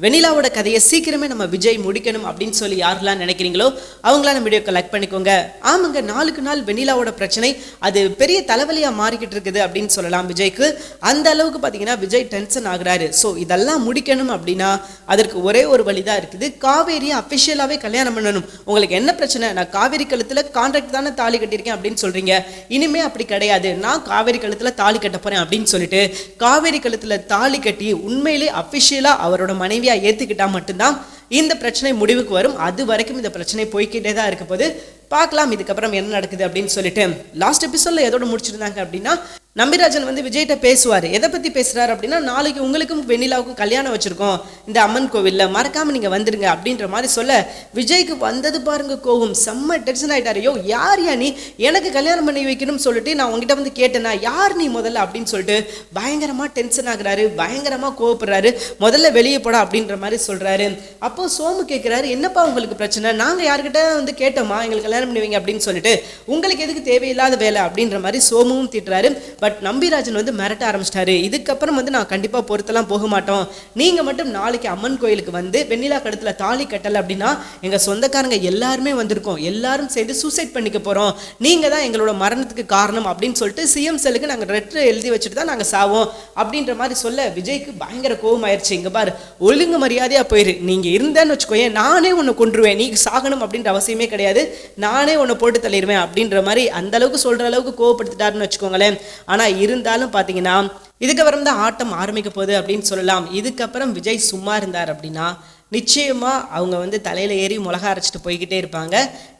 வெனிலாவோட கதையை சீக்கிரமே நம்ம விஜய் முடிக்கணும் அப்படின்னு சொல்லி யாரெல்லாம் நினைக்கிறீங்களோ அவங்களாம் நம்ம வீடியோ கலெக்ட் பண்ணிக்கோங்க. ஆமாங்க நாளுக்கு நாள் வெனிலாவோட பிரச்சனை அது பெரிய தலைவலியாக மாறிக்கிட்டு இருக்குது அப்படின்னு சொல்லலாம் விஜய்க்கு. அந்த அளவுக்கு பார்த்தீங்கன்னா விஜய் டென்ஷன் ஆகுறாரு. ஸோ இதெல்லாம் முடிக்கணும் அப்படின்னா அதற்கு ஒரே ஒரு வழி தான் இருக்குது. காவேரியை அஃபிஷியலாகவே கல்யாணம் பண்ணணும். உங்களுக்கு என்ன பிரச்சனை? நான் காவேரி கழுத்தில் கான்ட்ராக்ட் தானே தாலி கட்டியிருக்கேன் அப்படின்னு சொல்கிறீங்க இனிமே அப்படி கிடையாது. நான் காவேரி கழுத்தில் தாலி கட்ட போகிறேன் அப்படின்னு சொல்லிட்டு காவேரி கழுத்தில் தாலி கட்டி உண்மையிலே அஃபிஷியலாக அவரோட மனைவி மனைவியாக ஏற்றுக்கிட்டால் மட்டும்தான் இந்த பிரச்சனை முடிவுக்கு வரும். அது வரைக்கும் இந்த பிரச்சனை போய்க்கிட்டே தான் இருக்க போது பார்க்கலாம் இதுக்கப்புறம் என்ன நடக்குது அப்படின்னு சொல்லிட்டு. லாஸ்ட் எபிசோடில் எதோட முடிச்சிருந்தாங்க அப்படின்னா நம்பிராஜன் வந்து விஜய்கிட்ட பேசுவார். எதை பற்றி பேசுகிறாரு அப்படின்னா நாளைக்கு உங்களுக்கும் வெண்ணிலாவுக்கும் கல்யாணம் வச்சுருக்கோம். இந்த அம்மன் கோவிலில் மறக்காமல் நீங்கள் வந்துடுங்க அப்படின்ற மாதிரி சொல்ல விஜய்க்கு வந்தது பாருங்க கோவம். செம்ம டென்ஷன் ஆகிட்டார் யோ யார் யா நீ? எனக்கு கல்யாணம் பண்ணி வைக்கணும்னு சொல்லிட்டு நான் உங்ககிட்ட வந்து கேட்டேனா? யார் நீ முதல்ல? அப்படின்னு சொல்லிட்டு பயங்கரமாக டென்ஷன் ஆகுறாரு. பயங்கரமாக கோவப்படுறாரு. முதல்ல வெளியே போடா அப்படின்ற மாதிரி சொல்கிறாரு அப்போது சோமு கேட்குறாரு என்னப்பா உங்களுக்கு பிரச்சனை? நாங்கள் யார்கிட்ட வந்து கேட்டோமா? எங்களுக்கு கல்யாணம் கல்யாணம் பண்ணுவீங்க அப்படின்னு சொல்லிட்டு உங்களுக்கு எதுக்கு தேவையில்லாத வேலை அப்படின்ற மாதிரி சோமுவும் திட்டுறாரு. பட் நம்பிராஜன் வந்து மிரட்ட ஆரம்பிச்சிட்டாரு. இதுக்கப்புறம் வந்து நான் கண்டிப்பாக பொறுத்தெல்லாம் போக மாட்டோம். நீங்கள் மட்டும் நாளைக்கு அம்மன் கோயிலுக்கு வந்து வெண்ணிலா கடத்தில் தாலி கட்டலை அப்படின்னா எங்கள் சொந்தக்காரங்க எல்லாருமே வந்திருக்கோம். எல்லாரும் சேர்ந்து சூசைட் பண்ணிக்க போகிறோம் நீங்கள் தான் எங்களோட மரணத்துக்கு காரணம் அப்படின்னு சொல்லிட்டு சிஎம் செல்லுக்கு நாங்கள் லெட்டர் எழுதி வச்சுட்டு தான் நாங்கள் சாவோம். அப்படின்ற மாதிரி சொல்ல விஜய்க்கு பயங்கர கோவம் ஆயிடுச்சு இங்கே பாரு ஒழுங்கு மரியாதையாக போயிரு. நீங்கள் இருந்தேன்னு வச்சுக்கோயேன் நானே உன்னை கொண்டுருவேன் நீ சாகணும் அப்படின்ற அவசியமே கிடையாது. நான் நானே உன்னை போட்டு தள்ளிடுவேன் அப்படின்ற மாதிரி அந்த அளவுக்கு சொல்கிற அளவுக்கு கோவப்படுத்திட்டாருன்னு வச்சுக்கோங்களேன். ஆனால் இருந்தாலும் பார்த்தீங்கன்னா இதுக்கப்புறம் தான் ஆட்டம் ஆரம்பிக்க போகுது அப்படின்னு சொல்லலாம். இதுக்கப்புறம் விஜய் சும்மா இருந்தார் அப்படின்னா நிச்சயமாக அவங்க வந்து தலையில் ஏறி மிளகா அரைச்சிட்டு போய்கிட்டே இருப்பாங்க.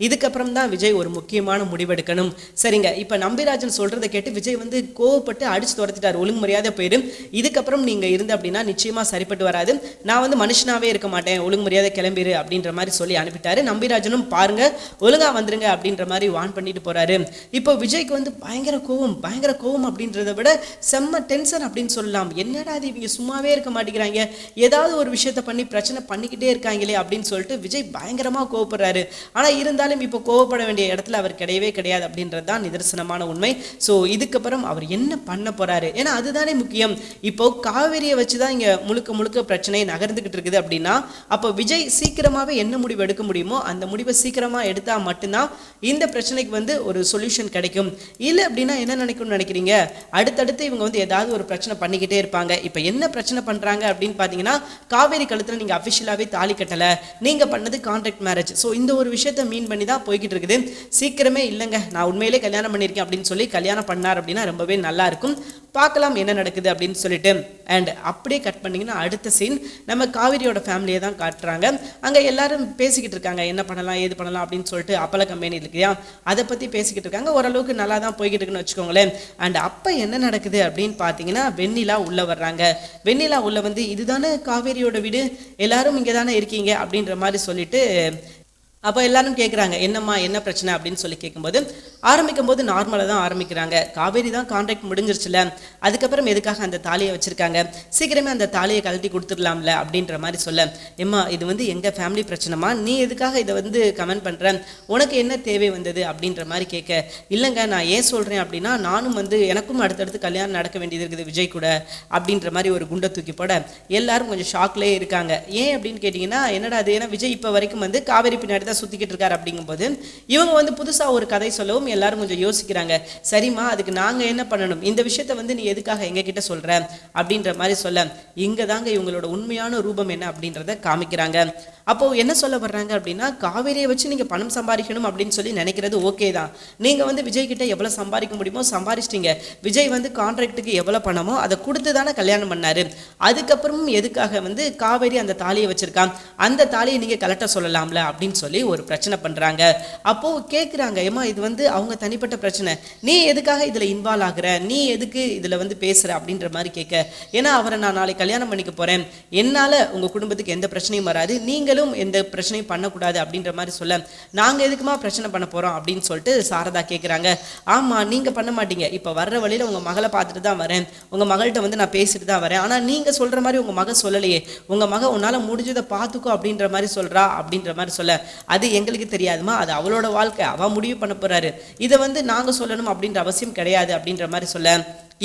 இதுக்கப்புறம் தான் விஜய் ஒரு முக்கியமான முடிவெடுக்கணும். சரிங்க இப்போ நம்பிராஜன் சொல்கிறத கேட்டு விஜய் வந்து கோவப்பட்டு அடிச்சு துரத்திட்டார். ஒழுங்கு மரியாதை போயிடும் இதுக்கப்புறம் நீங்கள் இருந்து அப்படின்னா நிச்சயமாக சரிப்பட்டு வராது. நான் வந்து மனுஷனாகவே இருக்க மாட்டேன். ஒழுங்கு மரியாதை கிளம்பிடு அப்படின்ற மாதிரி சொல்லி அனுப்பிட்டாரு. நம்பிராஜனும் பாருங்கள் ஒழுங்காக வந்துருங்க அப்படின்ற மாதிரி வான் பண்ணிட்டு போகிறாரு இப்போ விஜய்க்கு வந்து பயங்கர கோவம் பயங்கர கோவம் அப்படின்றத விட செம்ம டென்ஷன் அப்படின்னு சொல்லலாம். என்னடா அது இவங்க சும்மாவே இருக்க மாட்டேங்கிறாங்க. ஏதாவது ஒரு விஷயத்த பண்ணி பிரச்சனை பண்ணி பண்ணிக்கிட்டே இருக்காங்களே அப்படின்னு சொல்லிட்டு விஜய் பயங்கரமாக கோவப்படுறாரு. ஆனால் இருந்தாலும் இப்போ கோவப்பட வேண்டிய இடத்துல அவர் கிடையவே கிடையாது அப்படின்றது தான் நிதர்சனமான உண்மை. ஸோ இதுக்கப்புறம் அவர் என்ன பண்ண போகிறாரு ஏன்னா அதுதானே முக்கியம். இப்போ காவேரியை வச்சு தான் இங்கே முழுக்க முழுக்க பிரச்சனை நகர்ந்துக்கிட்டு இருக்குது அப்படின்னா அப்போ விஜய் சீக்கிரமாகவே என்ன முடிவு எடுக்க முடியுமோ அந்த முடிவை சீக்கிரமாக எடுத்தால் மட்டும்தான் இந்த பிரச்சனைக்கு வந்து ஒரு சொல்யூஷன் கிடைக்கும். இல்லை அப்படின்னா என்ன நினைக்கணும்னு நினைக்கிறீங்க? அடுத்தடுத்து இவங்க வந்து ஏதாவது ஒரு பிரச்சனை பண்ணிக்கிட்டே இருப்பாங்க. இப்போ என்ன பிரச்சனை பண்ணுறாங்க அப்படின்னு பார்த்தீங்கன்னா காவேரி கழுத்தில் நீங்கள் அஃபிஷியலாக அஃபிஷியலாகவே தாலி கட்டலை. நீங்கள் பண்ணது கான்ட்ராக்ட் மேரேஜ் ஸோ இந்த ஒரு விஷயத்தை மீன் பண்ணி தான் போய்கிட்டு இருக்குது. சீக்கிரமே இல்லைங்க. நான் உண்மையிலே கல்யாணம் பண்ணியிருக்கேன் அப்படின்னு சொல்லி கல்யாணம் பண்ணார் அப்படின்னா ரொம்பவே நல்லா இருக்கும். பார்க்கலாம் என்ன நடக்குது அப்படின்னு சொல்லிட்டு. அண்ட் அப்படியே கட் பண்ணிங்கன்னா அடுத்த சீன் நம்ம காவிரியோட ஃபேமிலியை தான் காட்டுறாங்க. அங்கே எல்லாரும் பேசிக்கிட்டு இருக்காங்க. என்ன பண்ணலாம் ஏது பண்ணலாம் அப்படின்னு சொல்லிட்டு அப்பல கம்பெனி இல்லையா? அதை பற்றி பேசிக்கிட்டு இருக்காங்க. ஓரளவுக்கு நல்லா தான் போய்கிட்டு இருக்குன்னு வச்சுக்கோங்களேன். அண்ட் அப்போ என்ன நடக்குது அப்படின்னு பார்த்தீங்கன்னா வெண்ணிலா உள்ளே வர்றாங்க. வெண்ணிலா உள்ளே வந்து இதுதானே காவேரியோட வீடு? எல்லாரும் இங்கே தானே இருக்கீங்க? அப்படின்ற மாதிரி சொல்லிட்டு அப்போ எல்லாரும் கேட்குறாங்க என்னம்மா என்ன பிரச்சனை? அப்படின்னு சொல்லி கேட்கும்போது ஆரம்பிக்கும் போது நார்மலாக தான் ஆரம்பிக்கிறாங்க. காவேரி தான் கான்ட்ராக்ட் முடிஞ்சிருச்சுல. அதுக்கப்புறம் எதுக்காக அந்த தாலியை வச்சுருக்காங்க? சீக்கிரமே அந்த தாலியை கழட்டி கொடுத்துடலாம்ல அப்படின்ற மாதிரி சொல்ல. எம்மா இது வந்து எங்கள் ஃபேமிலி பிரச்சனைமா நீ எதுக்காக இதை வந்து கமெண்ட் பண்ணுற உனக்கு என்ன தேவை வந்தது? அப்படின்ற மாதிரி கேட்க. இல்லைங்க நான் ஏன் சொல்கிறேன் அப்படின்னா நானும் வந்து எனக்கும் அடுத்தடுத்து கல்யாணம் நடக்க வேண்டியது இருக்குது விஜய் கூட அப்படின்ற மாதிரி ஒரு குண்டை தூக்கி போட எல்லாரும் கொஞ்சம் ஷாக்லேயே இருக்காங்க. ஏன் அப்படின்னு கேட்டிங்கன்னா என்னடா அது ஏன்னா விஜய் இப்போ வரைக்கும் வந்து காவேரி பின்னாடி தான் சுற்றிக்கிட்டு இருக்காரு அப்படிங்கும்போது இவங்க வந்து புதுசாக ஒரு கதை சொல்லவும் எல்லாரும் கொஞ்சம் யோசிக்கிறாங்க. சரிம்மா அதுக்கு நாங்கள் என்ன பண்ணணும்? இந்த விஷயத்த வந்து நீ எதுக்காக எங்ககிட்ட சொல்கிற அப்படின்ற மாதிரி சொல்ல இங்கே தாங்க இவங்களோட உண்மையான ரூபம் என்ன அப்படின்றத காமிக்கிறாங்க. அப்போது என்ன சொல்ல வர்றாங்க அப்படின்னா காவேரியை வச்சு நீங்கள் பணம் சம்பாதிக்கணும் அப்படின்னு சொல்லி நினைக்கிறது ஓகே தான். நீங்கள் வந்து விஜய் கிட்ட எவ்வளோ சம்பாதிக்க முடியுமோ சம்பாதிச்சிட்டீங்க. விஜய் வந்து கான்ட்ராக்ட்டுக்கு எவ்வளோ பணமோ அதை கொடுத்து தானே கல்யாணம் பண்ணார். அதுக்கப்புறமும் எதுக்காக வந்து காவேரி அந்த தாலியை வச்சுருக்கான் அந்த தாலியை நீங்கள் கலெக்ட சொல்லலாம்ல அப்படின்னு சொல்லி ஒரு பிரச்சனை பண்ணுறாங்க அப்போது கேட்குறாங்க ஏமா இது வந்து அவங்க தனிப்பட்ட பிரச்சனை. நீ எதுக்காக இதில் இன்வால்வ் ஆகுற? நீ எதுக்கு இதில் வந்து பேசுகிற அப்படின்ற மாதிரி கேட்க ஏன்னா அவரை நான் நாளைக்கு கல்யாணம் பண்ணிக்க போகிறேன் என்னால் உங்கள் குடும்பத்துக்கு எந்த பிரச்சனையும் வராது. நீங்கள் நீங்களும் எந்த பிரச்சனையும் பண்ணக்கூடாது அப்படின்ற மாதிரி சொல்ல நாங்கள் எதுக்குமா பிரச்சனை பண்ண போகிறோம் அப்படின்னு சொல்லிட்டு சாரதா கேட்குறாங்க ஆமாம் நீங்கள் பண்ண மாட்டீங்க. இப்போ வர்ற வழியில் உங்கள் மகளை பார்த்துட்டு தான் வரேன். உங்கள் மகள்கிட்ட வந்து நான் பேசிட்டு தான் வரேன். ஆனால் நீங்கள் சொல்கிற மாதிரி உங்கள் மக சொல்லலையே. உங்கள் மக உன்னால் முடிஞ்சதை பார்த்துக்கோ அப்படின்ற மாதிரி சொல்கிறா அப்படின்ற மாதிரி சொல்ல. அது எங்களுக்கு தெரியாதுமா. அது அவளோட வாழ்க்கை. அவள் முடிவு பண்ண போகிறாரு இதை வந்து நாங்கள் சொல்லணும் அப்படின்ற அவசியம் கிடையாது அப்படின்ற மாதிரி சொல்ல.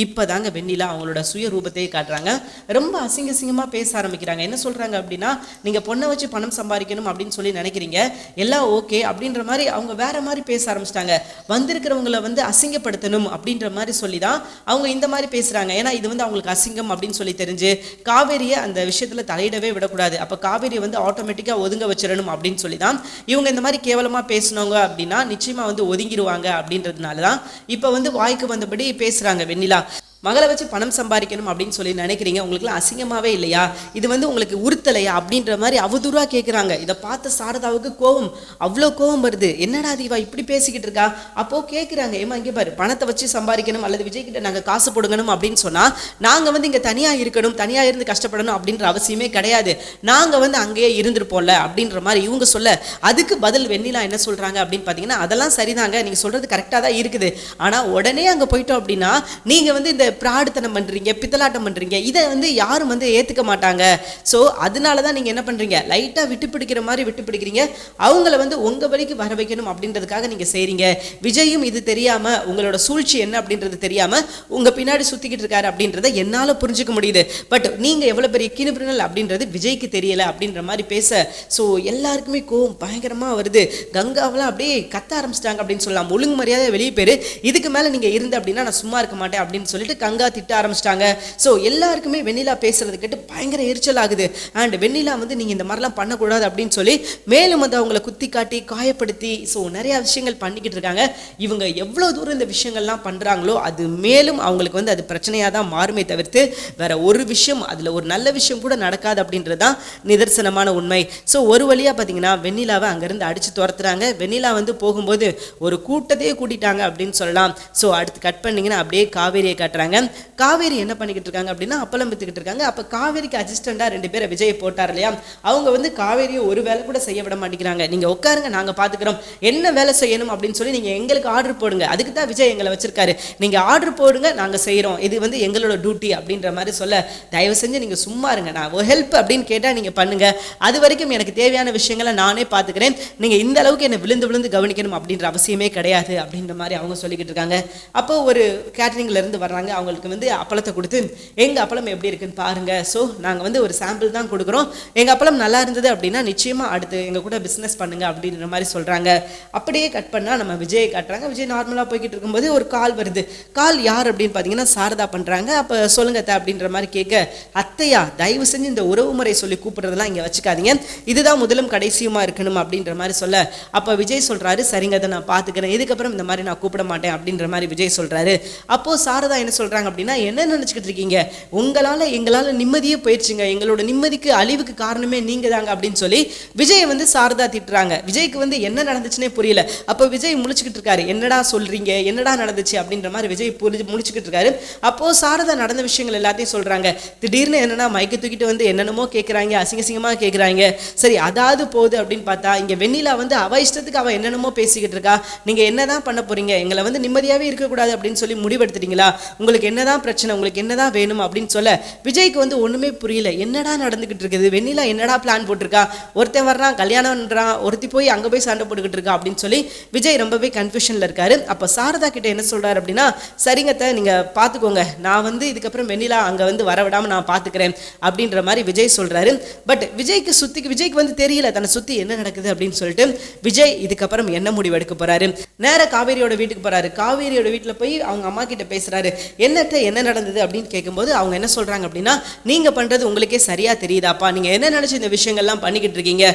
இப்போதாங்க வெண்ணிலா அவங்களோட சுய ரூபத்தையே காட்டுறாங்க. ரொம்ப அசிங்க அசிங்கமாக பேச ஆரம்பிக்கிறாங்க. என்ன சொல்கிறாங்க அப்படின்னா நீங்கள் பொண்ணை வச்சு பணம் சம்பாதிக்கணும் அப்படின்னு சொல்லி நினைக்கிறீங்க. எல்லாம் ஓகே அப்படின்ற மாதிரி அவங்க வேற மாதிரி பேச ஆரம்பிச்சிட்டாங்க. வந்திருக்கிறவங்கள வந்து அசிங்கப்படுத்தணும் அப்படின்ற மாதிரி சொல்லி தான் அவங்க இந்த மாதிரி பேசுகிறாங்க ஏன்னா இது வந்து அவங்களுக்கு அசிங்கம் அப்படின்னு சொல்லி தெரிஞ்சு காவேரியை அந்த விஷயத்தில் தலையிடவே விடக்கூடாது. அப்போ காவேரியை வந்து ஆட்டோமேட்டிக்காக ஒதுங்க வச்சிடணும் அப்படின்னு சொல்லி தான் இவங்க இந்த மாதிரி கேவலமாக பேசினவங்க அப்படின்னா நிச்சயமாக வந்து ஒதுங்கிடுவாங்க அப்படின்றதுனால தான் இப்போ வந்து வாய்க்கு வந்தபடி பேசுகிறாங்க வெண்ணிலா. மகளை வச்சு பணம் சம்பாதிக்கணும் அப்படின்னு சொல்லி நினைக்கிறீங்க உங்களுக்குலாம் அசிங்கமாகவே இல்லையா? இது வந்து உங்களுக்கு உறுத்தலையா அப்படின்ற மாதிரி அவதூறாக கேட்குறாங்க இதை பார்த்த சாரதாவுக்கு கோவம். அவ்வளோ கோவம் வருது. என்னடா தீவா இப்படி பேசிக்கிட்டு இருக்கா? அப்போது கேட்குறாங்க ஏமா இங்கே பாரு பணத்தை வச்சு சம்பாதிக்கணும் அல்லது விஜய்கிட்ட நாங்கள் காசு போடுங்கணும் அப்படின்னு சொன்னால் நாங்கள் வந்து இங்கே தனியாக இருக்கணும் தனியாக இருந்து கஷ்டப்படணும் அப்படின்ற அவசியமே கிடையாது. நாங்கள் வந்து அங்கேயே இருந்திருப்போம்ல அப்படின்ற மாதிரி இவங்க சொல்ல அதுக்கு பதில் வெண்ணிலா என்ன சொல்கிறாங்க அப்படின்னு பார்த்தீங்கன்னா அதெல்லாம் சரிதாங்க நீங்கள் சொல்கிறது கரெக்டாக தான் இருக்குது. ஆனால் உடனே அங்கே போயிட்டோம் அப்படின்னா நீங்கள் வந்து இந்த பிராடுத்தனம் பண்ணுறீங்க பித்தலாட்டம் பண்ணுறீங்க இதை வந்து யாரும் வந்து ஏற்றுக்க மாட்டாங்க. ஸோ அதனால தான் நீங்கள் என்ன பண்ணுறீங்க லைட்டாக விட்டு பிடிக்கிற மாதிரி விட்டு பிடிக்கிறீங்க. அவங்கள வந்து உங்கள் வழிக்கு வர வைக்கணும் அப்படின்றதுக்காக நீங்கள் செய்கிறீங்க விஜயும் இது தெரியாமல் உங்களோட சூழ்ச்சி என்ன அப்படின்றது தெரியாமல் உங்கள் பின்னாடி சுற்றிக்கிட்டு இருக்காரு அப்படின்றத என்னால் புரிஞ்சுக்க முடியுது. பட் நீங்கள் எவ்வளோ பெரிய கிணிபிரினல் அப்படின்றது விஜய்க்கு தெரியலை அப்படின்ற மாதிரி பேச ஸோ எல்லாருக்குமே கோவம் பயங்கரமாக வருது. கங்காவெல்லாம் அப்படியே கத்த ஆரம்பிச்சிட்டாங்க அப்படின்னு சொல்லலாம். ஒழுங்கு மரியாதை வெளியே பேர் இதுக்கு மேலே நீங்கள் இருந்து அப்படின்னா நான் சும்மா இருக்க மாட்டேன் அப்படின்னு சொல்லிட்டு கங்கா திட்ட ஆரம்பிச்சிட்டாங்க. ஸோ எல்லாருக்குமே வெண்ணிலா பேசுறது கேட்டு பயங்கர எரிச்சல் ஆகுது. அண்ட் வெண்ணிலா வந்து நீங்கள் இந்த மாதிரிலாம் பண்ணக்கூடாது அப்படின்னு சொல்லி மேலும் வந்து அவங்கள குத்தி காட்டி காயப்படுத்தி ஸோ நிறைய விஷயங்கள் பண்ணிக்கிட்டு இருக்காங்க. இவங்க எவ்வளோ தூரம் இந்த விஷயங்கள்லாம் பண்ணுறாங்களோ அது மேலும் அவங்களுக்கு வந்து அது பிரச்சனையாக தான் மாறுமே தவிர்த்து வேற ஒரு விஷயம் அதில் ஒரு நல்ல விஷயம் கூட நடக்காது அப்படின்றது தான் நிதர்சனமான உண்மை. ஸோ ஒரு வழியாக பார்த்தீங்கன்னா வெண்ணிலாவை அங்கேருந்து அடித்து துரத்துறாங்க. வெண்ணிலா வந்து போகும்போது ஒரு கூட்டத்தையே கூட்டிட்டாங்க அப்படின்னு சொல்லலாம். ஸோ அடுத்து கட் பண்ணிங்கன்னா அப்படியே காவேரியை காட்டுறாங்க. காவேரி என்ன பண்ணிக்கிட்டு இருக்காங்க அப்படின்னா அப்பளம் வித்துக்கிட்டு இருக்காங்க. அப்போ காவேரிக்கு அசிஸ்டண்டாக ரெண்டு பேரை விஜய் போட்டார் இல்லையா? அவங்க வந்து காவேரியை ஒரு வேலை கூட செய்ய விட மாட்டேங்கிறாங்க. நீங்கள் உட்காருங்க நாங்கள் பார்த்துக்கிறோம் என்ன வேலை செய்யணும் அப்படின்னு சொல்லி நீங்கள் எங்களுக்கு ஆர்டர் போடுங்க. அதுக்கு தான் விஜய் எங்களை வச்சிருக்காரு. நீங்கள் ஆர்டர் போடுங்க நாங்கள் செய்கிறோம் இது வந்து எங்களோட டியூட்டி அப்படின்ற மாதிரி சொல்ல தயவு செஞ்சு நீங்கள் சும்மா இருங்க. நான் ஹெல்ப் அப்படின்னு கேட்டால் நீங்கள் பண்ணுங்க. அது வரைக்கும் எனக்கு தேவையான விஷயங்களை நானே பார்த்துக்கிறேன் நீங்கள் இந்த அளவுக்கு என்னை விழுந்து விழுந்து கவனிக்கணும் அப்படின்ற அவசியமே கிடையாது அப்படின்ற மாதிரி அவங்க சொல்லிக்கிட்டு இருக்காங்க. அப்போ ஒரு கேட்டரிங்ல இருந்து வர்றாங்க. அவங்களுக்கு வந்து அப்பளத்தை கொடுத்து எங்கள் அப்பளம் எப்படி இருக்குன்னு பாருங்க. ஸோ நாங்கள் வந்து ஒரு சாம்பிள் தான் கொடுக்குறோம். எங்கள் அப்பளம் நல்லா இருந்தது அப்படின்னா நிச்சயமாக அடுத்து எங்கள் கூட பிஸ்னஸ் பண்ணுங்க அப்படின்ற மாதிரி சொல்கிறாங்க அப்படியே கட் பண்ணால் நம்ம விஜயை காட்டுறாங்க. விஜய் நார்மலாக போய்கிட்டு இருக்கும்போது ஒரு கால் வருது. கால் யார்? அப்படின்னு பார்த்தீங்கன்னா சாரதா பண்ணுறாங்க அப்போ சொல்லுங்க அத்தை அப்படின்ற மாதிரி கேட்க அத்தையா தயவு செஞ்சு இந்த உறவு முறை சொல்லி கூப்பிட்றதெல்லாம் இங்கே வச்சுக்காதீங்க. இதுதான் முதலும் கடைசியுமா இருக்கணும்? அப்படின்ற மாதிரி சொல்ல. அப்போ விஜய் சொல்கிறாரு சரிங்க அதை நான் பார்த்துக்கிறேன் இதுக்கப்புறம் இந்த மாதிரி நான் கூப்பிட மாட்டேன் அப்படின்ற மாதிரி விஜய் சொல்கிறாரு அப்போது சாரதா என்ன சொல்கிறாங்க சொல்கிறாங்க அப்படின்னா என்ன நினச்சிக்கிட்டு இருக்கீங்க? உங்களால் எங்களால் நிம்மதியே போயிடுச்சுங்க. எங்களோட நிம்மதிக்கு அழிவுக்கு காரணமே நீங்கள் தாங்க அப்படின்னு சொல்லி விஜயை வந்து சாரதா திட்டுறாங்க. விஜய்க்கு வந்து என்ன நடந்துச்சுன்னே புரியல. அப்போ விஜய் முழிச்சுக்கிட்டு இருக்காரு. என்னடா சொல்கிறீங்க என்னடா நடந்துச்சு? அப்படின்ற மாதிரி விஜய் புரிஞ்சு முழிச்சுக்கிட்டு இருக்காரு. அப்போது சாரதா நடந்த விஷயங்கள் எல்லாத்தையும் சொல்கிறாங்க திடீர்னு என்னென்னா மைக்கு தூக்கிட்டு வந்து என்னென்னமோ கேட்குறாங்க அசிங்கசிங்கமாக கேட்குறாங்க சரி அதாவது போகுது அப்படின்னு பார்த்தா இங்கே வெண்ணிலா வந்து அவ இஷ்டத்துக்கு அவள் என்னென்னமோ பேசிக்கிட்டு இருக்கா. நீங்கள் என்ன தான் பண்ண போகிறீங்க எங்களை வந்து நிம்மதியாகவே இருக்கக்கூடாது அப்படின்னு சொல்லி முடிவெடுத்துட்டீங்களா? உங்களுக்கு என்னதான் பிரச்சனை உங்களுக்கு என்னதான் வேணும் அப்படின்னு சொல்ல விஜய்க்கு வந்து ஒன்றுமே புரியல. என்னடா நடந்துக்கிட்டு இருக்குது? வெண்ணிலா என்னடா பிளான் போட்டிருக்கா? ஒருத்தன் வர்றான் கல்யாணம்ன்றான் ஒருத்தி போய் அங்கே போய் சண்டை போட்டுக்கிட்டு இருக்கா அப்படின்னு சொல்லி விஜய் ரொம்பவே கன்ஃபியூஷனில் இருக்காரு. அப்போ சாரதா கிட்ட என்ன சொல்றாரு அப்படின்னா சரிங்க நீங்கள் பார்த்துக்கோங்க நான் வந்து இதுக்கப்புறம் வெண்ணிலா அங்கே வந்து வர விடாம நான் பார்த்துக்கிறேன் அப்படின்ற மாதிரி விஜய் சொல்றாரு. பட் விஜய்க்கு சுத்தி விஜய்க்கு வந்து தெரியல தன்னை சுற்றி என்ன நடக்குது அப்படின்னு சொல்லிட்டு விஜய் இதுக்கப்புறம் என்ன முடிவு எடுக்க போறாரு? நேர காவேரியோட வீட்டுக்கு போறாரு. காவேரியோட வீட்டில் போய் அவங்க அம்மா கிட்ட பேசுறாரு. என்னட்ட என்ன நடந்தது அப்படின்னு கேட்கும்போது அவங்க என்ன சொல்கிறாங்க அப்படின்னா நீங்கள் பண்ணுறது உங்களுக்கே சரியாக தெரியுதாப்பா? நீங்கள் என்ன நினச்சி இந்த விஷயங்கள்லாம் பண்ணிக்கிட்டு இருக்கீங்க?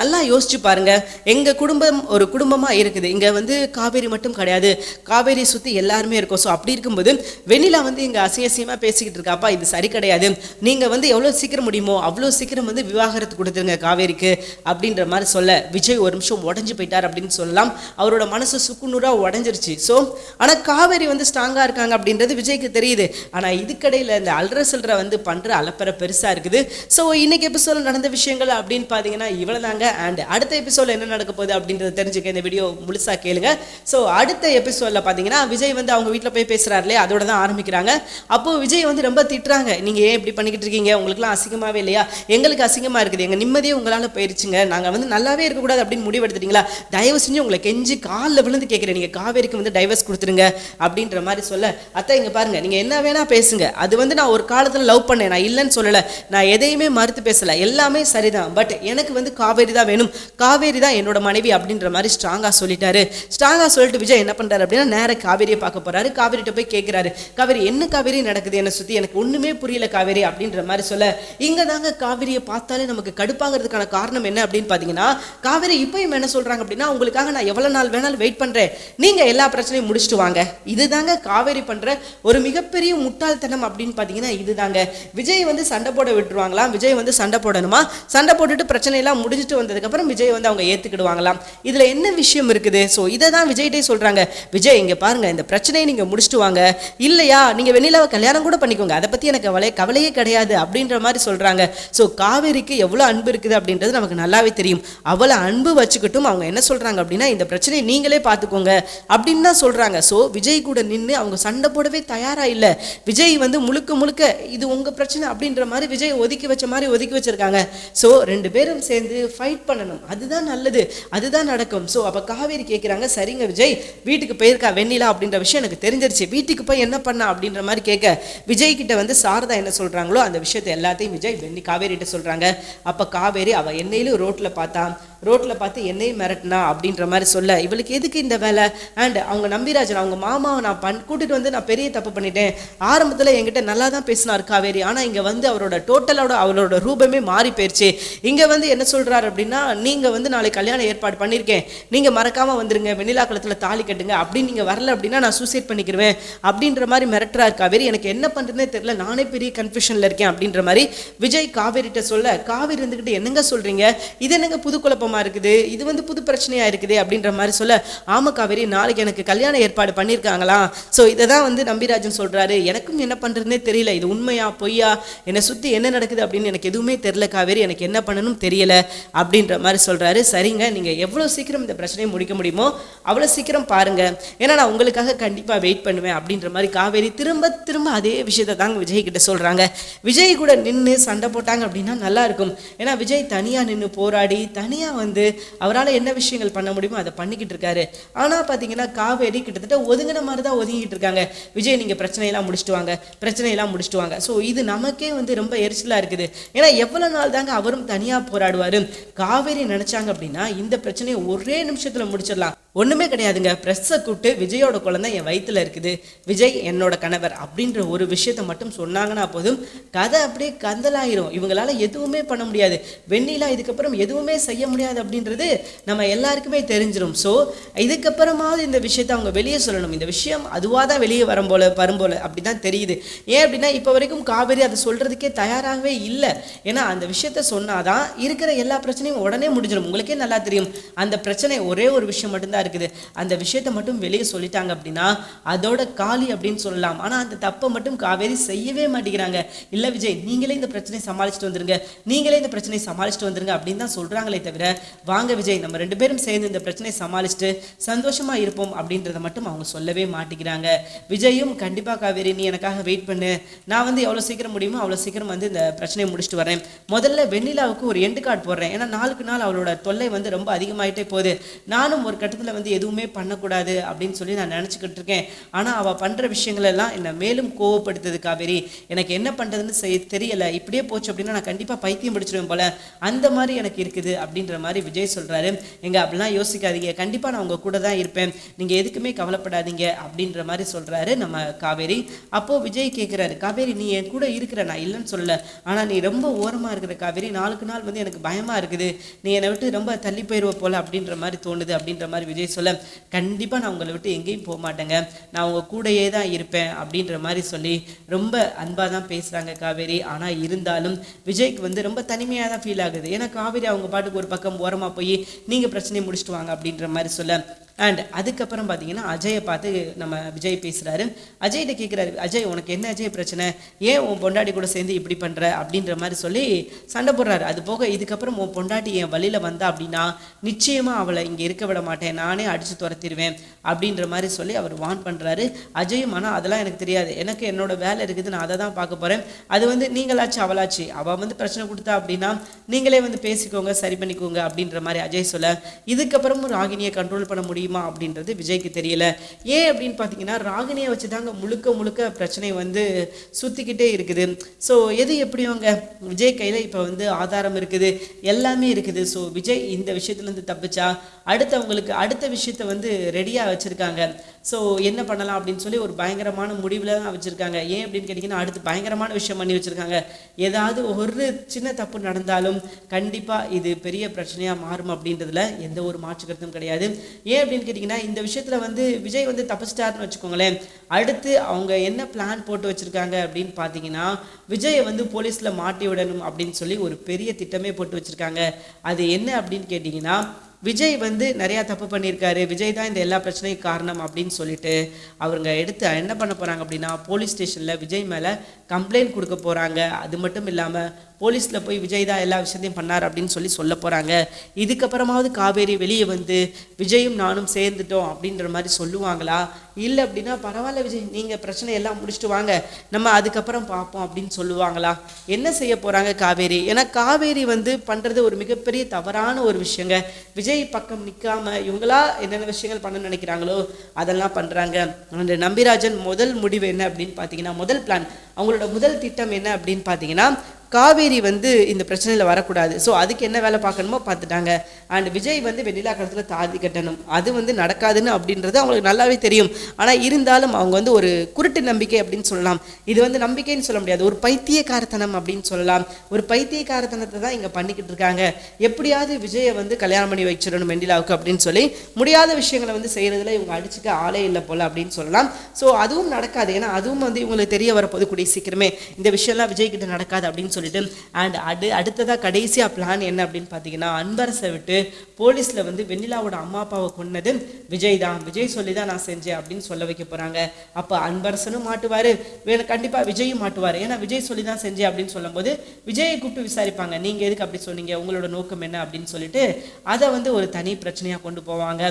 நல்லா யோசிச்சு பாருங்கள் எங்கள் குடும்பம் ஒரு குடும்பமாக இருக்குது. இங்கே வந்து காவேரி மட்டும் கிடையாது. காவேரி சுற்றி எல்லாருமே இருக்கும். ஸோ அப்படி இருக்கும்போது வெண்ணிலா வந்து இங்கே அசியசியமாக பேசிக்கிட்டு இருக்காப்பா? இது சரி கிடையாது. நீங்கள் வந்து எவ்வளோ சீக்கிரம் முடியுமோ அவ்வளோ சீக்கிரம் வந்து விவாகரத்து கொடுத்துருங்க காவேரிக்கு அப்படின்ற மாதிரி சொல்ல விஜய் ஒரு நிமிஷம் உடஞ்சு போயிட்டார் அப்படின்னு சொல்லலாம். அவரோட மனசு சுக்குநூறாக உடஞ்சிருச்சு. ஸோ ஆனால் காவேரி வந்து ஸ்ட்ராங்காக இருக்காங்க அப்படின்றது விஜய் விஜய்க்கு தெரியுது. ஆனா இதுக்கடையில இந்த அல்ற சில்ற வந்து பண்ற அலப்பற பெருசா இருக்குது. ஸோ இன்னைக்கு எபிசோட நடந்த விஷயங்கள் அப்படின்னு பார்த்தீங்கன்னா இவ்வளவுதாங்க. அண்ட் அடுத்த எபிசோட என்ன நடக்க போகுது அப்படின்றத தெரிஞ்சுக்க இந்த வீடியோ முழுசா கேளுங்க. ஸோ அடுத்த எபிசோட்ல பார்த்தீங்கன்னா விஜய் வந்து அவங்க வீட்டில் போய் பேசுறாரு இல்லையா? அதோட தான் ஆரம்பிக்கிறாங்க. அப்போ விஜய் வந்து ரொம்ப திட்டுறாங்க. நீங்க ஏன் இப்படி பண்ணிக்கிட்டு இருக்கீங்க? உங்களுக்குலாம் அசிங்கமாவே இல்லையா? எங்களுக்கு அசிங்கமா இருக்குது. எங்க நிம்மதியே உங்களால் போயிருச்சுங்க. நாங்கள் வந்து நல்லாவே இருக்கக்கூடாது அப்படின்னு முடிவு எடுத்துட்டீங்களா தயவு செஞ்சு உங்களை கெஞ்சி காலில் விழுந்து கேட்குறேன் நீங்க காவேரிக்கு வந்து டைவர்ஸ் கொடுத்துருங்க அப்படின்ற மாதிரி சொல்ல. அத்தை இங்கே பாருங்க. பாருங்க நீங்க என்ன வேணா பேசுங்க. அது வந்து நான் ஒரு காலத்துல லவ் பண்ணேன். நான் இல்லைன்னு சொல்லல. நான் எதையுமே மறுத்து பேசல. எல்லாமே சரிதான். பட் எனக்கு வந்து காவேரி தான் வேணும். காவேரி தான் என்னோட மனைவி அப்படின்ற மாதிரி ஸ்ட்ராங்கா சொல்லிட்டாரு. ஸ்ட்ராங்கா சொல்லிட்டு விஜய் என்ன பண்றாரு அப்படின்னா நேர காவேரியை பார்க்க போறாரு. காவேரிட்ட போய் கேட்கிறாரு காவேரி என்ன காவேரி நடக்குது? என்னை சுத்தி எனக்கு ஒண்ணுமே புரியல காவேரி அப்படின்ற மாதிரி சொல்ல. இங்க தாங்க காவேரியை பார்த்தாலே நமக்கு கடுப்பாகிறதுக்கான காரணம் என்ன அப்படின்னு பாத்தீங்கன்னா காவேரி இப்பயும் என்ன சொல்றாங்க அப்படின்னா உங்களுக்காக நான் எவ்வளவு நாள் வேணாலும் வெயிட் பண்றேன். நீங்க எல்லா பிரச்சனையும் முடிச்சுட்டு வாங்க. இதுதாங்க காவேரி பண்ற ஒரு மிகப்பெரிய முட்டாள்தனம் அப்படின்னு பார்த்தீங்கன்னா இதுதாங்க. விஜய் வந்து சண்டை போட விட்டுருவாங்களாம். விஜய் வந்து சண்டை போடணுமா? சண்டை போட்டுட்டு பிரச்சனையெல்லாம் முடிஞ்சிட்டு வந்ததுக்கப்புறம் விஜய் வந்து அவங்க ஏற்றுக்கிடுவாங்களாம் இதில் என்ன விஷயம் இருக்குது? ஸோ இதை தான் விஜய்கிட்டே சொல்கிறாங்க விஜய் இங்கே பாருங்க இந்த பிரச்சனையை நீங்கள் முடிச்சுட்டு வாங்க. இல்லையா? நீங்கள் வெண்ணிலாவை கல்யாணம் கூட பண்ணிக்கோங்க. அதை பற்றி எனக்கு கவலை கவலையே கிடையாது அப்படின்ற மாதிரி சொல்கிறாங்க ஸோ காவேரிக்கு எவ்வளோ அன்பு இருக்குது அப்படின்றது நமக்கு நல்லாவே தெரியும். அவ்வளோ அன்பு வச்சுக்கிட்டும் அவங்க என்ன சொல்கிறாங்க அப்படின்னா இந்த பிரச்சனையை நீங்களே பார்த்துக்கோங்க அப்படின்னு தான் சொல்கிறாங்க ஸோ விஜய் கூட நின்று அவங்க சண்டை போடவே தயாரா இல்லை. விஜய் வந்து முழுக்க முழுக்க இது உங்க பிரச்சனை அப்படின்ற மாதிரி விஜய் ஒதுக்கி வச்ச மாதிரி ஒதுக்கி வச்சிருக்காங்க. ஸோ ரெண்டு பேரும் சேர்ந்து ஃபைட் பண்ணணும். அதுதான் நல்லது. அதுதான் நடக்கும். ஸோ அப்போ காவேரி கேட்குறாங்க சரிங்க விஜய் வீட்டுக்கு போயிருக்கா வெண்ணிலா அப்படின்ற விஷயம் எனக்கு தெரிஞ்சிருச்சு. வீட்டுக்கு போய் என்ன பண்ணா அப்படின்ற மாதிரி கேட்க விஜய் கிட்ட வந்து சாரதா என்ன சொல்றாங்களோ அந்த விஷயத்தை எல்லாத்தையும் விஜய் வெண்ணி காவேரிட்ட சொல்றாங்க. அப்போ காவேரி அவ என்னையிலும் ரோட்ல பார்த்தா ரோட்டில் பார்த்து என்னையும் மிரட்டினா அப்படின்ற மாதிரி சொல்ல இவளுக்கு எதுக்கு இந்த வேலை? அண்ட் அவங்க நம்பிராஜன் அவங்க மாமாவை நான் பண் கூட்டிகிட்டு வந்து நான் பெரிய தப்பு பண்ணிட்டேன். ஆரம்பத்தில் என்கிட்ட நல்லா தான் பேசினார் காவேரி. ஆனால் இங்கே வந்து அவரோட டோட்டலோட அவளோட ரூபமே மாறி போயிடுச்சு இங்கே வந்து என்ன சொல்கிறார் அப்படின்னா நீங்கள் வந்து நாளைக்கு கல்யாணம் ஏற்பாடு பண்ணியிருக்கேன் நீங்கள் மறக்காமல் வந்துருங்க. வெண்ணிலா குளத்தில் தாலி கட்டுங்க. அப்படின்னு நீங்கள் வரல அப்படின்னா நான் சூசைட் பண்ணிக்கிருவேன். அப்படின்ற மாதிரி மிரட்டுறாரு காவேரி. எனக்கு என்ன பண்ணுறதுனே தெரியல. நானே பெரிய கன்ஃபியூஷனில் இருக்கேன் அப்படின்ற மாதிரி விஜய் காவேரிட்ட சொல்ல காவேரி இருந்துக்கிட்டு என்னங்க சொல்கிறீங்க இது என்னங்க புது குழப்பம் இருக்குது இது வந்து புது பிரச்சனையா இருக்குது அப்படின்ற மாதிரி சொல்ல ஆமா காவேரி நாளைக்கு எனக்கு கல்யாண ஏற்பாடு பண்ணியிருக்காங்களாம் ஸோ இதை தான் வந்து நம்பிராஜன் சொல்றாரு. எனக்கும் என்ன பண்ணுறதுனே தெரியல. இது உண்மையா பொய்யா? என்னை சுத்தி என்ன நடக்குது அப்படின்னு எனக்கு எதுவுமே தெரியல காவேரி. எனக்கு என்ன பண்ணணும் தெரியல அப்படின்ற மாதிரி சொல்றாரு. சரிங்க நீங்க எவ்வளவு சீக்கிரம் இந்த பிரச்சனையை முடிக்க முடியுமோ அவ்வளோ சீக்கிரம் பாருங்க. ஏன்னா நான் உங்களுக்காக கண்டிப்பா வெயிட் பண்ணுவேன் அப்படின்ற மாதிரி காவேரி திரும்ப திரும்ப அதே விஷயத்தை தாங்க விஜய் கிட்ட சொல்றாங்க. விஜய் கூட நின்று சண்டை போட்டாங்க அப்படின்னா நல்லா இருக்கும். ஏன்னா விஜய் தனியா நின்று போராடி தனியா வந்து அவரால் என்ன விஷயங்கள் பண்ண முடியுமோ அதை பண்ணிக்கிட்டு இருக்காரு. ஆனால் பார்த்தீங்கன்னா காவேரி கிட்டத்தட்ட ஒதுங்கின மாதிரி தான் ஒதுங்கிட்டு இருக்காங்க. விஜய் நீங்கள் பிரச்சனையெல்லாம் முடிச்சுட்டு வாங்க பிரச்சனையெல்லாம் முடிச்சுட்டு வாங்க. ஸோ இது நமக்கே வந்து ரொம்ப எரிச்சலாக இருக்குது. ஏன்னா எவ்வளோ நாள் தாங்க அவரும் தனியாக போராடுவார். காவேரி நினச்சாங்க அப்படின்னா இந்த பிரச்சனையை ஒரே நிமிஷத்தில் முடிச்சிடலாம். ஒன்றுமே கிடையாதுங்க. ப்ரெஸ்ஸை கூப்பிட்டு விஜயோட குழந்தை என் வயிற்றில் இருக்குது. விஜய் என்னோட கணவர் அப்படின்ற ஒரு விஷயத்தை மட்டும் சொன்னாங்கன்னா போதும். கதை அப்படியே கந்தலாயிரும். இவங்களால எதுவுமே பண்ண முடியாது. வெண்ணிலா இதுக்கப்புறம் எதுவுமே செய்ய முடியாது அப்படின்றது நம்ம எல்லாருக்குமே தெரிஞ்சிடும் ஸோ இதுக்கப்புறமாவது இந்த விஷயத்தை அவங்க வெளியே சொல்லணும். இந்த விஷயம் அதுவாக தான் வெளியே வரும் போல வரும் போல அப்படி தான் தெரியுது. ஏன் அப்படின்னா இப்போ வரைக்கும் காவேரி அதை சொல்கிறதுக்கே தயாராகவே இல்லை. ஏன்னா அந்த விஷயத்த சொன்னாதான் இருக்கிற எல்லா பிரச்சனையும் உடனே முடிஞ்சிடும் உங்களுக்கே நல்லா தெரியும். அந்த பிரச்சனை ஒரே ஒரு விஷயம் மட்டும்தான் இருக்குது. அந்த விஷயத்தை மட்டும் வெளியே சொல்லிட்டாங்க அப்படின்னா அதோட காலி அப்படின்னு சொல்லலாம். ஆனால் அந்த தப்பை மட்டும் காவேரி செய்யவே மாட்டேங்கிறாங்க. இல்ல விஜய் நீங்களே இந்த பிரச்சனையை சமாளிச்சுட்டு வந்துருங்க. நீங்களே இந்த பிரச்சனையை சமாளிச்சுட்டு வந்துருங்க அப்படின்னு தான் சொல்றாங்களே தவிர வாங்க விஜய் நம்ம ரெண்டு பேரும் சேர்ந்து இந்த பிரச்சனையை சமாளிச்சுட்டு சந்தோஷமா இருப்போம் அப்படின்றத மட்டும் அவங்க சொல்லவே மாட்டேங்கிறாங்க. விஜயும் கண்டிப்பா காவேரி நீ எனக்காக வெயிட் பண்ணு. நான் வந்து எவ்வளவு சீக்கிரம் முடியுமோ அவ்வளவு சீக்கிரம் வந்து இந்த பிரச்சனையை முடிச்சுட்டு வரேன் முதல்ல வெண்ணிலாவுக்கு ஒரு எண்டு கார்டு போடுறேன். ஏன்னா நாளுக்கு நாள் அவளோட தொல்லை வந்து ரொம்ப அதிகமாயிட்டே போகுது. நானும் ஒரு கட்டத்துல வந்து எதுவுமே பண்ணக்கூடாது அப்படின்னு சொல்லி நான் நினச்சிக்கிட்டு இருக்கேன். ஆனால் அவள் பண்ணுற விஷயங்கள் எல்லாம் என்னை மேலும் கோவப்படுத்துது காவேரி. எனக்கு என்ன பண்ணுறதுன்னு செய்ய தெரியல. இப்படியே போச்சு அப்படின்னா நான் கண்டிப்பாக பைத்தியம் பிடிச்சிருவேன் போல. அந்த மாதிரி எனக்கு இருக்குது அப்படின்ற மாதிரி விஜய் சொல்கிறாரு எங்க அப்படிலாம் யோசிக்காதீங்க. கண்டிப்பாக நான் உங்கள் கூட தான் இருப்பேன். நீங்கள் எதுக்குமே கவலைப்படாதீங்க அப்படின்ற மாதிரி சொல்கிறாரு நம்ம காவேரி. அப்போது விஜய் கேட்குறாரு காவேரி நீ என் கூட இருக்கிற நான் இல்லைன்னு சொல்லல. ஆனால் நீ ரொம்ப ஓரமாக இருக்கிற காவேரி. நாளுக்கு நாள் வந்து எனக்கு பயமாக இருக்குது. நீ என்னை விட்டு ரொம்ப தள்ளி போயிடுவ போல அப்படின்ற மாதிரி தோணுது அப்படின்ற மாதிரி விஜய் சொல்ல கண்டிப்பாக நான் உங்களை விட்டு எங்கேயும் போக மாட்டேங்க. நான் உங்கள் கூடையே தான் இருப்பேன். அப்படின்ற மாதிரி சொல்லி ரொம்ப அன்பாக தான் பேசுகிறாங்க காவேரி. ஆனால் இருந்தாலும் விஜய்க்கு வந்து ரொம்ப தனிமையாக தான் ஃபீல் ஆகுது. ஏன்னா காவேரி அவங்க பாட்டுக்கு ஒரு பக்கம் ஓரமாக போய் நீங்கள் பிரச்சனையை முடிச்சுட்டு வாங்க. அப்படின்ற மாதிரி சொல்ல அண்ட் அதுக்கப்புறம் பார்த்தீங்கன்னா அஜயை பார்த்து நம்ம விஜய் பேசுகிறாரு அஜய்கிட்ட கேட்குறாரு அஜய் உனக்கு என்ன அஜய் பிரச்சனை? ஏன் உன் பொண்டாட்டி கூட சேர்ந்து இப்படி பண்ணுற அப்படின்ற மாதிரி சொல்லி சண்டை போடுறாரு. அது போக இதுக்கப்புறம் உன் பொண்டாட்டி என் வழியில் வந்தா அப்படின்னா நிச்சயமாக அவளை இங்கே இருக்க விட மாட்டேன். நானே அடித்து துரத்திடுவேன் அப்படின்ற மாதிரி சொல்லி அவர் வான் பண்ணுறாரு அஜயும் ஆனால் அதெல்லாம் எனக்கு தெரியாது. எனக்கு என்னோட வேலை இருக்குது. நான் அதை தான் பார்க்க போகிறேன் அது வந்து நீங்களாச்சு அவளாச்சு. அவள் வந்து பிரச்சனை கொடுத்தா அப்படின்னா நீங்களே வந்து பேசிக்கோங்க சரி பண்ணிக்கோங்க அப்படின்ற மாதிரி அஜய் சொல்ல இதுக்கப்புறமும் ராகினியை கண்ட்ரோல் பண்ண முடியும். முடியுமா அப்படின்றது விஜய்க்கு தெரியல. ஏன் அப்படின்னு பார்த்தீங்கன்னா ராகினியை வச்சு தாங்க முழுக்க முழுக்க பிரச்சனை வந்து சுற்றிக்கிட்டே இருக்குது. ஸோ எது எப்படி அவங்க? விஜய் கையில் இப்போ வந்து ஆதாரம் இருக்குது. எல்லாமே இருக்குது. ஸோ விஜய் இந்த விஷயத்துலேருந்து தப்பிச்சா அடுத்தவங்களுக்கு அடுத்த விஷயத்தை வந்து ரெடியாக வச்சுருக்காங்க. ஸோ என்ன பண்ணலாம் அப்படின்னு சொல்லி ஒரு பயங்கரமான முடிவில் தான் வச்சுருக்காங்க. ஏன் அப்படின்னு கேட்டிங்கன்னா அடுத்து பயங்கரமான விஷயம் பண்ணி வச்சுருக்காங்க. ஏதாவது ஒரு சின்ன தப்பு நடந்தாலும் கண்டிப்பாக இது பெரிய பிரச்சனையாக மாறும் அப்படின்றதுல எந்த ஒரு மாற்று கருத்தும் கிடையாது. ஏன் அப்படின்னு கேட்டிங்கன்னா இந்த விஷயத்தில் வந்து விஜய் வந்து தப்பிச்சிட்டாருன்னு வச்சுக்கோங்களேன். அடுத்து அவங்க என்ன பிளான் போட்டு வச்சுருக்காங்க அப்படின்னு பார்த்தீங்கன்னா விஜயை வந்து போலீஸில் மாட்டி விடணும் அப்படின்னு சொல்லி ஒரு பெரிய திட்டமே போட்டு வச்சுருக்காங்க. அது என்ன அப்படின்னு கேட்டிங்கன்னா விஜய் வந்து நிறையா தப்பு பண்ணியிருக்காரு. விஜய் தான் இந்த எல்லா பிரச்சனையும் காரணம் அப்படின்னு சொல்லிட்டு அவங்க எடுத்து என்ன பண்ண போகிறாங்க அப்படின்னா போலீஸ் ஸ்டேஷனில் விஜய் மேலே கம்ப்ளைண்ட் கொடுக்க போகிறாங்க அது மட்டும் இல்லாமல் போலீஸில் போய் விஜய் தான் எல்லா விஷயத்தையும் பண்ணார் அப்படின்னு சொல்லி சொல்ல போகிறாங்க இதுக்கப்புறமாவது காவேரி வெளியே வந்து விஜயும் நானும் சேர்ந்துட்டோம் அப்படின்ற மாதிரி சொல்லுவாங்களா? இல்லை அப்படின்னா பரவாயில்ல விஜய் நீங்கள் பிரச்சனை எல்லாம் முடிச்சுட்டு வாங்க. நம்ம அதுக்கப்புறம் பார்ப்போம் அப்படின்னு சொல்லுவாங்களா? என்ன செய்ய போகிறாங்க காவேரி? ஏன்னா காவேரி வந்து பண்ணுறது ஒரு மிகப்பெரிய தவறான ஒரு விஷயங்க. விஜய் பக்கம் நிற்காம இவங்களா என்னென்ன விஷயங்கள் பண்ண நினைக்கிறாங்களோ அதெல்லாம் பண்ணுறாங்க அந்த நம்பிராஜன் முதல் முடிவு என்ன அப்படின்னு பார்த்தீங்கன்னா முதல் பிளான் அவங்களோட முதல் திட்டம் என்ன அப்படின்னு பார்த்தீங்கன்னா காவேரி வந்து இந்த பிரச்சனையில் வரக்கூடாது. ஸோ அதுக்கு என்ன வேலை பார்க்கணுமோ பார்த்துட்டாங்க. அண்ட் விஜய் வந்து வெண்ணிலா கடத்தில் தாதி கட்டணும். அது வந்து நடக்காதுன்னு அப்படின்றது அவங்களுக்கு நல்லாவே தெரியும். ஆனால் இருந்தாலும் அவங்க வந்து ஒரு குருட்டு நம்பிக்கை அப்படின்னு சொல்லலாம். இது வந்து நம்பிக்கைன்னு சொல்ல முடியாது. ஒரு பைத்தியக்காரத்தனம் அப்படின்னு சொல்லலாம். ஒரு பைத்தியக்காரத்தனத்தை தான் இங்கே பண்ணிக்கிட்டு இருக்காங்க. எப்படியாவது விஜயை வந்து கல்யாணம் பண்ணி வச்சிடணும் வெண்ணிலாவுக்கு அப்படின்னு சொல்லி முடியாத விஷயங்களை வந்து செய்கிறதுல இவங்க அடிச்சுக்க ஆளே இல்லை போல் அப்படின்னு சொல்லலாம். ஸோ அதுவும் நடக்காது. ஏன்னா அதுவும் வந்து இவங்களுக்கு தெரிய வரப்போது கூடிய சீக்கிரமே. இந்த விஷயம்லாம் விஜய் கிட்ட நடக்காது அப்படின்னு சொல்லி சொல்லிட்டு அண்ட் அடு அடுத்ததாக கடைசியாக பிளான் என்ன அப்படின்னு பார்த்தீங்கன்னா அன்பரசை விட்டு போலீஸில் வந்து வெண்ணிலாவோட அம்மா அப்பாவை கொன்னது விஜய் தான். விஜய் சொல்லி தான் நான் செஞ்சேன் அப்படின்னு சொல்ல வைக்க போகிறாங்க அப்போ அன்பரசனும் மாட்டுவார். வேணும் கண்டிப்பாக விஜயும் மாட்டுவார். ஏன்னா விஜய் சொல்லி தான் செஞ்சேன் அப்படின்னு சொல்லும்போது விஜயை கூப்பிட்டு விசாரிப்பாங்க. நீங்கள் எதுக்கு அப்படி சொன்னீங்க? உங்களோட நோக்கம் என்ன அப்படின்னு சொல்லிட்டு அதை வந்து ஒரு தனி பிரச்சனையாக கொண்டு போவாங்க.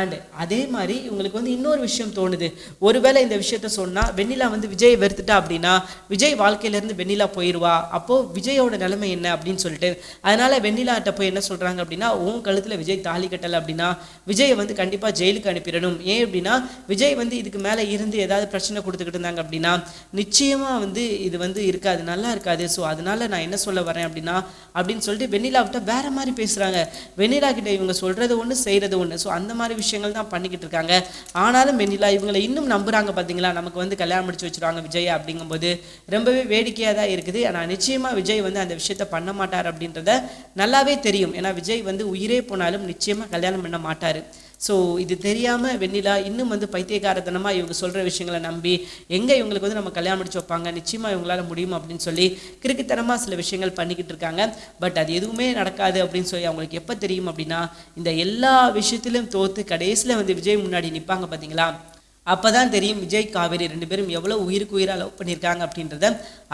அண்ட் அதே மாதிரி இவங்களுக்கு வந்து இன்னொரு விஷயம் தோணுது. ஒருவேளை இந்த விஷயத்த சொன்னால் வெண்ணிலா வந்து விஜயை வெறுத்துட்டா அப்படின்னா விஜய் வாழ்க்கையிலேருந்து வெண்ணிலா போயிடுவா அப்போது விஜயோட நிலைமை என்ன அப்படின்னு சொல்லிட்டு அதனால வெண்ணிலாட்ட போய் என்ன சொல்கிறாங்க அப்படின்னா உன் கழுத்தில் விஜய் தாலி கட்டலை அப்படின்னா விஜயை வந்து கண்டிப்பாக ஜெயிலுக்கு அனுப்பிடணும். ஏன் அப்படின்னா விஜய் வந்து இதுக்கு மேலே இருந்து ஏதாவது பிரச்சனை கொடுத்துக்கிட்டு இருந்தாங்க அப்படின்னா நிச்சயமாக வந்து இது வந்து இருக்காது நல்லா இருக்காது. ஸோ அதனால நான் என்ன சொல்ல வரேன் அப்படின்னா அப்படின்னு சொல்லிட்டு வெண்ணிலாவிட்ட வேற மாதிரி பேசுகிறாங்க வெண்ணிலா கிட்ட இவங்க சொல்கிறது ஒன்று செய்கிறது ஒன்று ஸோ அந்த மாதிரி விஷயங்கள் தான் பண்ணிக்கிட்டு இருக்காங்க. ஆனாலும் வெண்ணிலா இவங்களை இன்னும் நம்புறாங்க பார்த்தீங்களா நமக்கு வந்து கல்யாணம் முடிச்சு வச்சுருவாங்க விஜய் அப்படிங்கும்போது ரொம்பவே வேடிக்கையாக தான் இருக்குது. ஆனால் நிச்சயமாக விஜய் வந்து அந்த விஷயத்த பண்ண மாட்டார் அப்படின்றத நல்லாவே தெரியும். ஏன்னா விஜய் வந்து உயிரே போனாலும் நிச்சயமாக கல்யாணம் பண்ண மாட்டார். ஸோ இது தெரியாமல் வெண்ணிலா இன்னும் வந்து பைத்தியகாரத்தனமாக இவங்க சொல்கிற விஷயங்களை நம்பி எங்கே இவங்களுக்கு வந்து நம்ம கல்யாணம் முடிச்சு வைப்பாங்க? நிச்சயமாக இவங்களால முடியும் அப்படின்னு சொல்லி கிறுக்குத்தனமாக சில விஷயங்கள் பண்ணிக்கிட்டு இருக்காங்க. பட் அது எதுவுமே நடக்காது அப்படின்னு சொல்லி அவங்களுக்கு எப்போ தெரியும் அப்படின்னா இந்த எல்லா விஷயத்திலும் தோற்று கடைசியில் வந்து விஜய் முன்னாடி நிற்பாங்க பார்த்தீங்களா அப்போ தான் தெரியும் விஜய் காவேரி ரெண்டு பேரும் எவ்வளோ உயிருக்கு உயிராக லவ் பண்ணியிருக்காங்க அப்படின்றத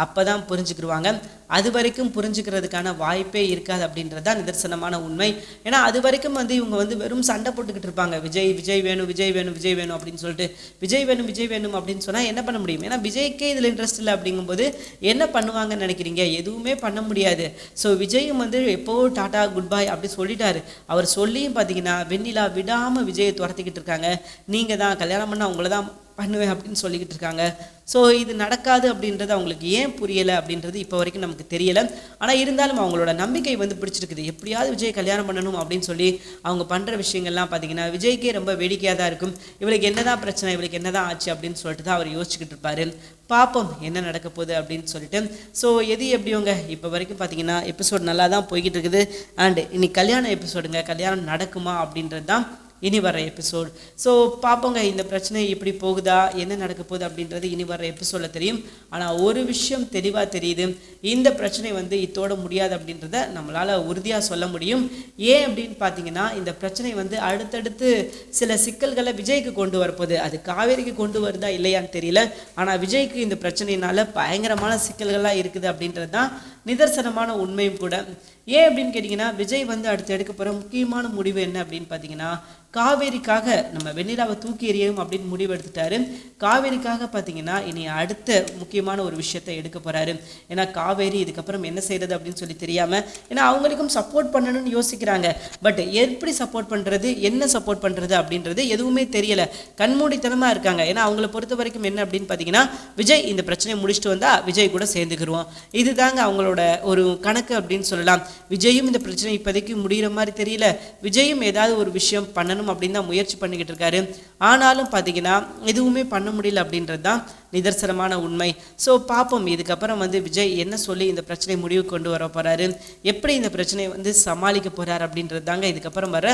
அப்போ தான் புரிஞ்சுக்கிடுவாங்க அது வரைக்கும் புரிஞ்சுக்கிறதுக்கான வாய்ப்பே இருக்காது அப்படின்றது தான் நிதர்சனமான உண்மை. ஏன்னா அது வரைக்கும் வந்து இவங்க வந்து வெறும் சண்டை போட்டுக்கிட்டு இருப்பாங்க. விஜய் விஜய் வேணும் விஜய் வேணும் விஜய் வேணும் அப்படின்னு சொல்லிட்டு விஜய் வேணும் விஜய் வேணும் அப்படின்னு சொன்னால் என்ன பண்ண முடியும்? ஏன்னா விஜய்க்கே இதில் இன்ட்ரெஸ்ட் இல்லை அப்படிங்கும்போது என்ன பண்ணுவாங்கன்னு நினைக்கிறீங்க? எதுவுமே பண்ண முடியாது. ஸோ விஜயும் வந்து எப்போ டாடா குட் பாய் அப்படி சொல்லிட்டாரு. அவர் சொல்லியும் பார்த்தீங்கன்னா வெண்ணிலா விடாமல் விஜயை துரத்திக்கிட்டு இருக்காங்க. நீங்கள் தான் கல்யாணம் பண்ணால் உங்களை தான் பண்ணுவேன் அப்படின்னு சொல்லிக்கிட்டு இருக்காங்க. ஸோ இது நடக்காது அப்படின்றது அவங்களுக்கு ஏன் புரியலை அப்படின்றது இப்போ வரைக்கும் நமக்கு தெரியலை. ஆனால் இருந்தாலும் அவங்களோட நம்பிக்கை வந்து பிடிச்சிருக்குது. எப்படியாவது விஜய் கல்யாணம் பண்ணணும் அப்படின்னு சொல்லி அவங்க பண்ணுற விஷயங்கள்லாம் பார்த்தீங்கன்னா விஜய்க்கே ரொம்ப வேடிக்கையாக தான் இருக்கும். இவளுக்கு என்ன தான் பிரச்சனை இவளுக்கு என்னதான் ஆச்சு அப்படின்னு சொல்லிட்டு தான் அவர் யோசிச்சுக்கிட்டு இருப்பார். பார்ப்போம் என்ன நடக்க போகுது அப்படின்னு சொல்லிட்டு. ஸோ எது எப்படியோங்க? இப்போ வரைக்கும் பார்த்தீங்கன்னா எபிசோட் நல்லா தான் போய்கிட்டு இருக்குது. அண்ட் இன்னைக்கு கல்யாண எபிசோடுங்க கல்யாணம் நடக்குமா அப்படின்றது தான் இனி வர எபிசோட் ஸோ பார்ப்போங்க இந்த பிரச்சனை எப்படி போகுதா? என்ன நடக்க போகுது அப்படின்றது இனி வர எபிசோடில் தெரியும். ஆனால் ஒரு விஷயம் தெளிவாக தெரியுது. இந்த பிரச்சனை வந்து இத்தோட முடியாது அப்படின்றத நம்மளால் உறுதியாக சொல்ல முடியும். ஏன் அப்படின்னு பார்த்தீங்கன்னா இந்த பிரச்சனை வந்து அடுத்தடுத்து சில சிக்கல்களை விஜய்க்கு கொண்டு வரப்போகுது அது காவேரிக்கு கொண்டு வருதா இல்லையான்னு தெரியல. ஆனால் விஜய்க்கு இந்த பிரச்சனையினால் பயங்கரமான சிக்கல்கள்லாம் இருக்குது அப்படின்றது தான் நிதர்சனமான உண்மையும் கூட. ஏன் அப்படின்னு கேட்டிங்கன்னா விஜய் வந்து அடுத்து எடுக்க போகிற முக்கியமான முடிவு என்ன அப்படின்னு பார்த்தீங்கன்னா காவேரிக்காக நம்ம வெண்ணிலாவை தூக்கி எறியவும் அப்படின்னு முடிவெடுத்துட்டாரு. காவேரிக்காக பார்த்தீங்கன்னா இனி அடுத்த முக்கியமான ஒரு விஷயத்தை எடுக்க போகிறாரு ஏன்னா காவேரி இதுக்கப்புறம் என்ன செய்யறது அப்படின்னு சொல்லி தெரியாமல் ஏன்னா அவங்களுக்கும் சப்போர்ட் பண்ணணும்னு யோசிக்கிறாங்க. பட் எப்படி சப்போர்ட் பண்ணுறது என்ன சப்போர்ட் பண்ணுறது அப்படின்றது எதுவுமே தெரியல. கண்மூடித்தனமாக இருக்காங்க. ஏன்னா அவங்கள பொறுத்த வரைக்கும் என்ன அப்படின்னு பார்த்தீங்கன்னா விஜய் இந்த பிரச்சனையை முடிச்சுட்டு வந்தால் விஜய் கூட சேர்ந்துக்கிருவோம் இதுதாங்க அவங்களோட ஒரு கணக்கு அப்படின்னு சொல்லலாம். விஜயும் இந்த பிரச்சனை இப்போதைக்கு முடிகிற மாதிரி தெரியல. விஜயும் ஏதாவது ஒரு விஷயம் பண்ணணும் அப்படின்னு தான் முயற்சி பண்ணிக்கிட்டு இருக்காரு. ஆனாலும் பார்த்தீங்கன்னா எதுவுமே பண்ண முடியல அப்படின்றது தான் நிதர்சனமான உண்மை. ஸோ பார்ப்போம் இதுக்கப்புறம் வந்து விஜய் என்ன சொல்லி இந்த பிரச்சனை முடிவு கொண்டு வர போறாரு? எப்படி இந்த பிரச்சனையை வந்து சமாளிக்க போகிறார் அப்படின்றது தாங்க இதுக்கப்புறம் வர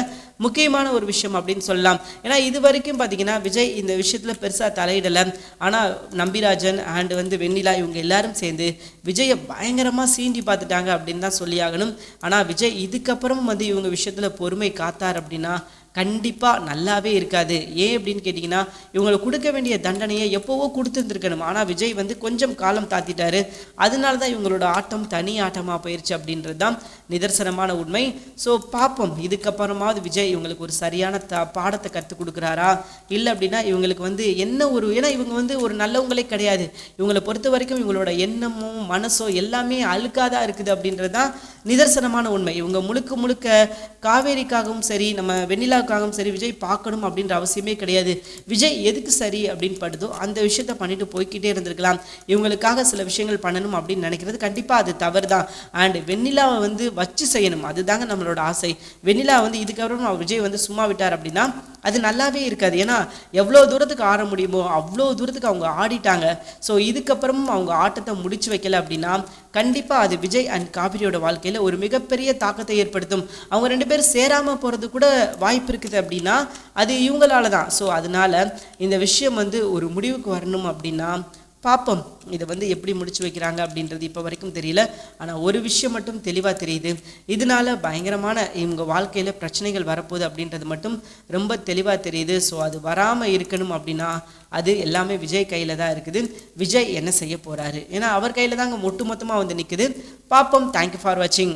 முக்கியமான ஒரு விஷயம் அப்படின்னு சொல்லலாம். ஏன்னா இது வரைக்கும் பார்த்தீங்கன்னா விஜய் இந்த விஷயத்துல பெருசாக தலையிடலை. ஆனால் நம்பிராஜன் அண்ட் வந்து வெண்ணிலா இவங்க எல்லாரும் சேர்ந்து விஜயை பயங்கரமா சீண்டி பார்த்துட்டாங்க அப்படின்னு தான் சொல்லி ஆகணும். ஆனால் விஜய் இதுக்கப்புறம் வந்து இவங்க விஷயத்துல பொறுமை காத்தார் அப்படின்னா கண்டிப்பாக நல்லாவே இருக்காது. ஏன் அப்படின்னு கேட்டிங்கன்னா இவங்களுக்கு கொடுக்க வேண்டிய தண்டனையை எப்போவோ கொடுத்துருந்துருக்கணும். ஆனால் விஜய் வந்து கொஞ்சம் காலம் தாத்திட்டாரு. அதனால தான் இவங்களோட ஆட்டம் தனி ஆட்டமாக போயிடுச்சு அப்படின்றது தான் நிதர்சனமான உண்மை. ஸோ பார்ப்போம். இதுக்கப்புறமாவது விஜய் இவங்களுக்கு ஒரு சரியான த பாடத்தை கற்றுக் கொடுக்குறாரா? இல்லை அப்படின்னா இவங்களுக்கு வந்து என்ன ஒரு ஏன்னா இவங்க வந்து ஒரு நல்லவங்களே கிடையாது. இவங்களை பொறுத்த வரைக்கும் இவங்களோட எண்ணமும் மனசோ எல்லாமே அழுக்காதான் இருக்குது அப்படின்றது தான் நிதர்சனமான உண்மை. இவங்க முழுக்க முழுக்க காவேரிக்காகவும் சரி நம்ம வெண்ணிலா வெண்ணிலாவுக்காகவும் சரி விஜய் பார்க்கணும் அப்படின்ற அவசியமே கிடையாது. விஜய் எதுக்கு சரி அப்படின்னு படுதோ அந்த விஷயத்த பண்ணிட்டு போய்க்கிட்டே இருந்திருக்கலாம். இவங்களுக்காக சில விஷயங்கள் பண்ணணும் அப்படின்னு நினைக்கிறது கண்டிப்பாக அது தவறு தான் அண்ட் வெண்ணிலாவை வந்து வச்சு செய்யணும். அதுதாங்க நம்மளோட ஆசை. வெண்ணிலா வந்து இதுக்கப்புறம் விஜய் வந்து சும்மா விட்டார் அப்படின்னா அது நல்லாவே இருக்காது. ஏன்னா எவ்வளோ தூரத்துக்கு ஆட முடியுமோ அவ்வளோ தூரத்துக்கு அவங்க ஆடிட்டாங்க. ஸோ இதுக்கப்புறமும் அவங்க ஆட்டத்தை முடிச்சு வைக்கல அப்படின்னா கண்டிப்பாக அது விஜய் அண்ட் காவிரியோட வாழ்க்கையில் ஒரு மிகப்பெரிய தாக்கத்தை ஏற்படுத்தும். அவங்க ரெண்டு பேரும் சேராமல் போகிறது கூட வாய்ப்பு இருக்குது அப்படின்னா அது இவங்களால தான் ஸோ அதனால இந்த விஷயம் வந்து ஒரு முடிவுக்கு வரணும் அப்படின்னா பார்ப்போம் இதை வந்து எப்படி முடிச்சு வைக்கிறாங்க அப்படின்றது இப்போ வரைக்கும் தெரியல. ஆனால் ஒரு விஷயம் மட்டும் தெளிவாக தெரியுது. இதனால பயங்கரமான இவங்க வாழ்க்கையில் பிரச்சனைகள் வரப்போகுது அப்படின்றது மட்டும் ரொம்ப தெளிவாக தெரியுது. ஸோ அது வராமல் இருக்கணும் அப்படின்னா அது எல்லாமே விஜய் கையில் தான் இருக்குது. விஜய் என்ன செய்ய போகிறாரு ஏன்னா அவர் கையில் தாங்க ஒட்டு மொத்தமாக வந்து நிற்குது பார்ப்போம் தேங்க்யூ ஃபார் வாட்சிங்